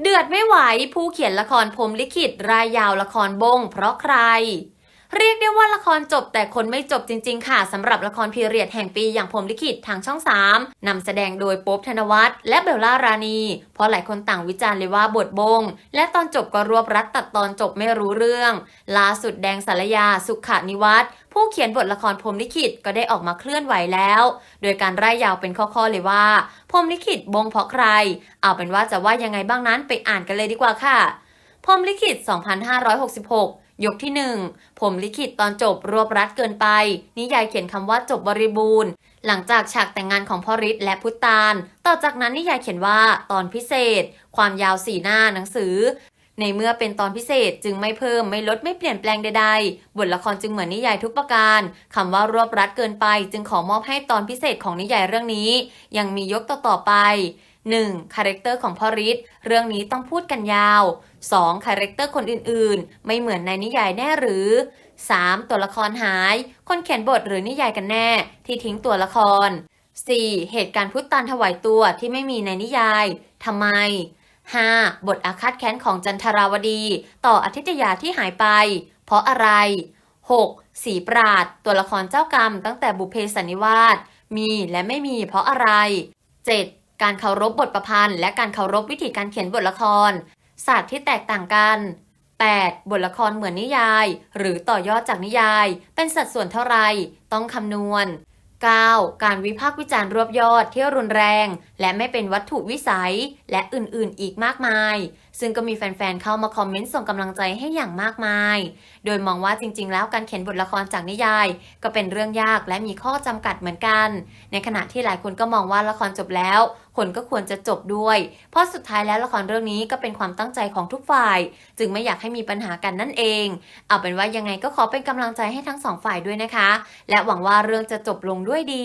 เดือดไม่ไหวผู้เขียนละครพรมลิขิตรายยาวละครบง เพราะใคร เรียกได้ว่าละครจบแต่คนไม่จบจริง ๆ ค่ะสำหรับละครพีเรียดแห่งปีอย่างพรมลิขิตทางช่อง 3นำแสดงโดยโป๊บธนวัฒน์และเบลล่ารานีเพราะหลายคนต่างวิจารณ์เลยว่าบทบง และตอนจบก็รวบรัดตัดตอนจบไม่รู้เรื่องล่าสุดแดงสารยาสุขานิวัฒน์ผู้เขียนบทละครพรมลิขิตก็ได้ออกมาเคลื่อนไหวแล้ว โดยการไล่ยาวเป็นข้อๆเลยว่าพรมลิขิตบงเพราะใคร เอาเป็นว่าจะว่ายังไงบ้างนั้นไปอ่านกันเลยดีกว่าค่ะพรมลิขิต 2566 ยกที่ 1 ผมลิขิตตอนจบรวบรัดเกินไป นิยายเขียนคำว่าจบบริบูรณ์ หลังจากฉากแต่งงานของพ่อฤทธิ์และพุตานต่อจากนั้นนิยายเขียนว่าตอนพิเศษ ความยาวสี่หน้าหนังสือ ในเมื่อเป็นตอนพิเศษจึงไม่เพิ่มไม่ลดไม่เปลี่ยนแปลงใดๆ บทละครจึงเหมือนนิยายทุกประการคำว่ารวบรัดเกินไป จึงขอมอบให้ตอนพิเศษของนิยายเรื่องนี้ ยังมียกต่อๆไป 1. คาแรคเตอร์ของพ่อฤทธิ์เรื่องนี้ต้องพูดกันยาว 2. คาแรคเตอร์คนอื่นๆ ไม่เหมือนในนิยายแน่หรือ 3. ตัวละครหาย คนเขียนบทหรือนิยายกันแน่ ที่ทิ้งตัวละคร 4. เหตุการณ์พุทธานถวายตัวที่ไม่มีในนิยายทำไม 5. บทอาฆาตแค้นของจันทราวดี ต่ออธิตยาที่หายไป เพราะอะไร 6. สีปราด ตัวละครเจ้ากรรมตั้งแต่บุพเพสันนิวาสมีและไม่มีเพราะอะไร 7. การเคารพบทประพันธ์ และการเคารพวิธีการเขียนบทละคร ศาสตร์ที่แตกต่างกัน 8. บทละครเหมือนนิยาย หรือต่อยอดจากนิยาย เป็นสัดส่วนเท่าไร ต้องคำนวณ 9. การวิพากษ์วิจารณ์รวบยอดที่รุนแรง และไม่เป็นวัตถุวิสัย และอื่นๆ อีกมากมาย ซึ่งก็มีแฟนๆ เข้ามาคอมเมนต์ส่งกำลังใจให้อย่างมากมาย โดยมองว่าจริงๆ แล้วการเขียนบทละครจากนิยาย ก็เป็นเรื่องยากและมีข้อจำกัดเหมือนกัน ในขณะที่หลายคนก็มองว่าละครจบแล้ว คนก็ควรจะจบด้วย เพราะสุดท้ายแล้วละครเรื่องนี้ก็เป็นความตั้งใจของทุกฝ่าย จึงไม่อยากให้มีปัญหากันนั่นเอง เอาเป็นว่ายังไงก็ขอเป็นกำลังใจให้ทั้งสองฝ่ายด้วยนะคะ และหวังว่าเรื่องจะจบลงด้วยดี